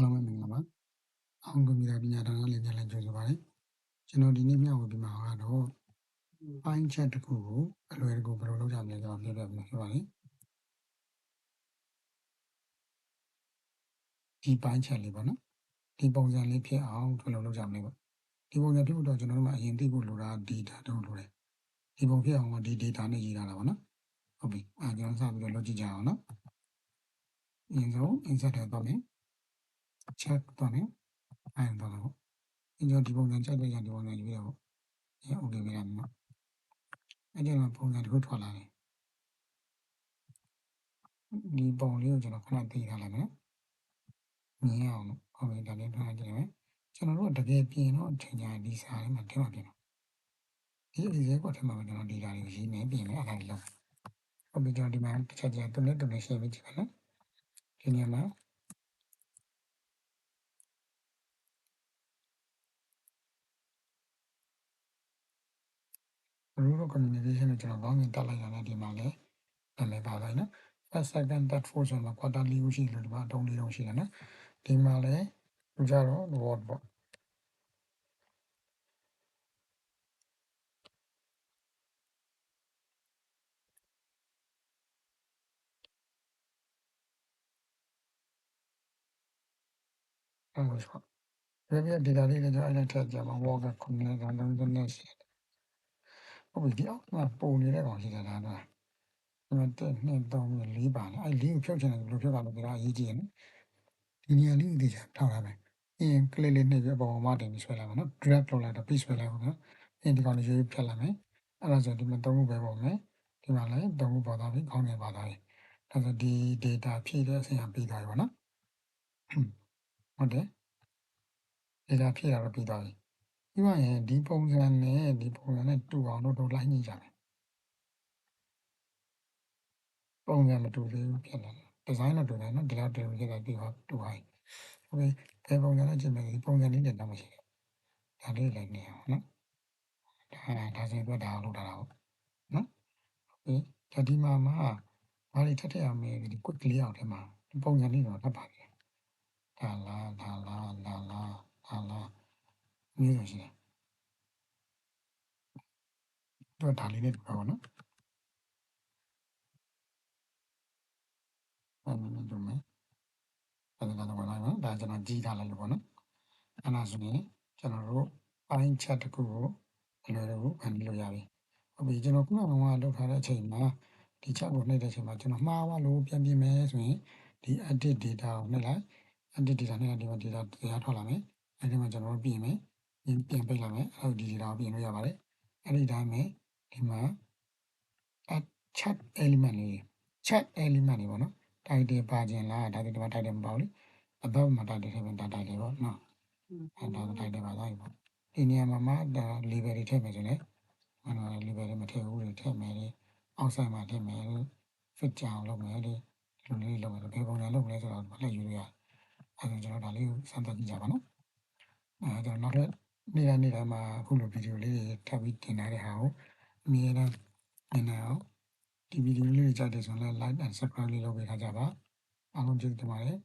အားလုံးပဲမင်္ဂလာပါအောင်ကွန်ပျူတာပညာဌာနလေးပြန်လည်ကြိုဆိုပါရစေကျွန်တော်ဒီနေ့မျှဝေပြမှာကတော့ပိုင်းချက်တစ်ခုကိုအလွယ်တကူဘယ်လိုလုပ်ကြမလဲဆိုတော့ပြောပြမှာဖြစ်ပါလိမ့်ဒီပိုင်းချက်လေးပေါ့နော်ဒီပုံစံလေးဖြစ်အောင်ဘယ်လိုလုပ်ကြမလဲပေါ့ဒီပုံစံဖြစ်ဖို့တော့ကျွန်တော်တို့ကအရင်သိဖို့လိုတာ data တုံးလိုတယ်ဒီပုံဖြစ်အောင်ကဒီ data နဲ့ရေးထားတာပေါ့နော်ဟုတ်ပြီအဲကျွန်တော်စပြီးတော့လုပ်ကြည့်ကြအောင်နော်အရင်ဆုံး insert ထဲတော့မယ် check တော့မယ်အဲဒါတော့အင်းကျွန်တော်ဒီပုံစံချက်တဲ့ရဒီပုံစံယူရပေါ့အဲ okay ပြရမှာအဲ့ဒီမှာပုံစံတစ်ခုထွက်လာတယ်ဒီပုံလေးကိုကျွန်တော်ခဏသိထားလိုက်မယ်မြင်အောင်လို့ဟုတ်ပြီဒါလေးထားကြည့်မယ်ကျွန်တော်တို့တကယ်ပြင်တော့အချိန်ကြာဒီစာလေးမှာတင်ပါပြင်ဒီအရေးကွက်ထဲမှာကျွန်တော်ဒီလာလေးရေးမယ်ပြင်မယ်အဲ့ဒါလေးလုံးဟုတ်ပြီကျွန်တော်ဒီမှာတစ်ချက်ချင်းတုံးနဲ့တုံးနဲ့ရှင်းပြီးကြည့်ပါနော်ဒီနေရာမှာ rural communication ကိုကျွန်တော်ကောင်းမြင်တက်လိုက်ရတယ်ဒီမှာလည်းနာမည်ပါလိုက်နော် first second third fourth ဆိုတော့ quarter လေးခုရှိတယ်ဒီမှာအတုံးလေးလုံးရှိတယ်နော်ဒီမှာလည်းသူကြတော့ word ပေါ့အဲ့လိုဆိုရပြ data လေးလည်းကျွန်တော်အဲ့ဒါထည့်ကြမှာ word က9ကလုံးနဲ့ရှိတယ် ဟုတ်ပြီဒီအောက်မှာပုံနေတဲ့ကောင်ရှိတယ်ဒါတော့ဒီမှာတက်နှစ်သုံးလေးပါလားအဲ့လေးကိုဖြုတ်ချင်တယ်ဘယ်လိုဖြုတ်ပါလဲဒီကအရေးကြီးတယ်နော်ဒီနေရာလေးကိုသိချင်ထောက်ထားမယ်အင်း click လေးနှိပ်ပြီးအပေါ်မှာတင်ပြီးဆွဲလိုက်ပါနော် drag လုပ်လိုက်တော့ piece ဆွဲလိုက်ပါနော်အင်းဒီကောင်လေးရွေးဖြတ်လိုက်မယ်အဲ့ဒါဆိုဒီမှာသုံးခုပဲပုံမယ်ဒီမှာလည်းသုံးခုပေါ်သွားပြီခေါင်းငယ်ပါသွားပြီဒါဆိုဒီ data ဖြည့်တဲ့အဆင့်ကပြီးသွားပြီပေါ့နော်ဟုတ်တယ် data ဖြည့်တာတော့ပြီးသွားပြီ ပြီးတော့ရင်ဒီပုံစံနဲ့ဒီပုံစံနဲ့တူအောင်လို့တို့လိုက်ညှိကြတယ်ပုံစံမတူသေးဘူးဖြစ်လာတယ်ဒီဇိုင်းတော့တူတယ်နော်ဒီလောက်တူရတာပြီးတော့တူဟိုင်းဟုတ်ပြီဒီပုံစံနဲ့ကျင်မယ်ဒီပုံစံလေးနဲ့တော့မရှိဘူးဒါလေးလည်းနေအောင်နော်ဒါဒါဆိုတော့ဒါလို့တာတော့နော်ဟုတ်ပြီဒါဒီမှာမှာဘာတွေထပ်ထည့်အောင်လဲဒီ quick လေးအောင်ထဲမှာပုံစံလေးတော့ထပ်ပါပြီဒါလားဒါလားဒါလားဒါလား မျိုးဆိုရှိတယ်တော့ဒါလေးနဲ့တူပါဘောနော်အဲ့ဒါနဲ့တူမယ်အဲ့ဒါကတော့ဝင်လိုက်မယ်ဒါကျွန်တော်ကြီးထားလိုက်လို့ပေါ့နော်အဲ့ဒါဆိုရင်ကျွန်တော်တို့ပိုင်းချက်တစ်ခုကိုအလွယ်တကူဖန်တီးလို့ရပြီဟုတ်ပြီကျွန်တော်ခုနကလောက်ထားတဲ့အချိန်မှာဒီချက်ကိုနှိပ်တဲ့အချိန်မှာကျွန်တော်မှားသွားလို့ပြန်ပြင်မယ်ဆိုရင်ဒီ edit data ကိုနှိပ်လိုက် edit data နှိပ်လိုက်ဒီမှာ data တရားထွက်လာမယ်အဲ့ဒီမှာကျွန်တော်တို့ပြင်မယ် ပြင်ပြန်ပိတ်လိုက်မယ်အဲ့ဒီ data ကိုပြင်လို့ရပါတယ်အဲ့ဒီတိုင်းပဲဒီမှာ add chat element လေး chat element တွေပေါ့နော် title ပါခြင်းလားဒါဒီမှာ title မပါဘူးလေ above မှာ title ထည့်မယ်ဒါ title ပေါ့နော်အဲ့ဒါ title ပါသွားပြီပေါ့ဒီနေရာမှာမှဒါ label တွေထည့်မယ်ဆိုရင်လည်းမနော် label တွေမထည့်ဘူးတွေထည့်မယ်လေ outside မှာထည့်မယ်လေ fit ကြအောင်လုပ်မယ်လေဒီလိုလေးလုပ်မယ်ဘယ်ပုံစံလုပ်မလဲဆိုတော့လက်ယူလို့ရတယ်အဲ့ဒါကျွန်တော်ဒါလေးကိုစမ်းသပ်ကြည့်ကြပါနော်အဲကျွန်တော်နောက်ထပ် နေ့တိုင်းနေ့တိုင်းမှာအခုလိုဗီဒီယိုလေးတွေထပ်ပြီးတင်ထားတဲ့ဟာကိုအမြဲတမ်းတင်နေအောင်ဒီဗီဒီယိုလေးတွေကြိုက်တယ်ဆိုရင်လည်း like and subscribe လေးလုပ်ပေးထားကြပါအားလုံးကျေးဇူးတင်ပါတယ်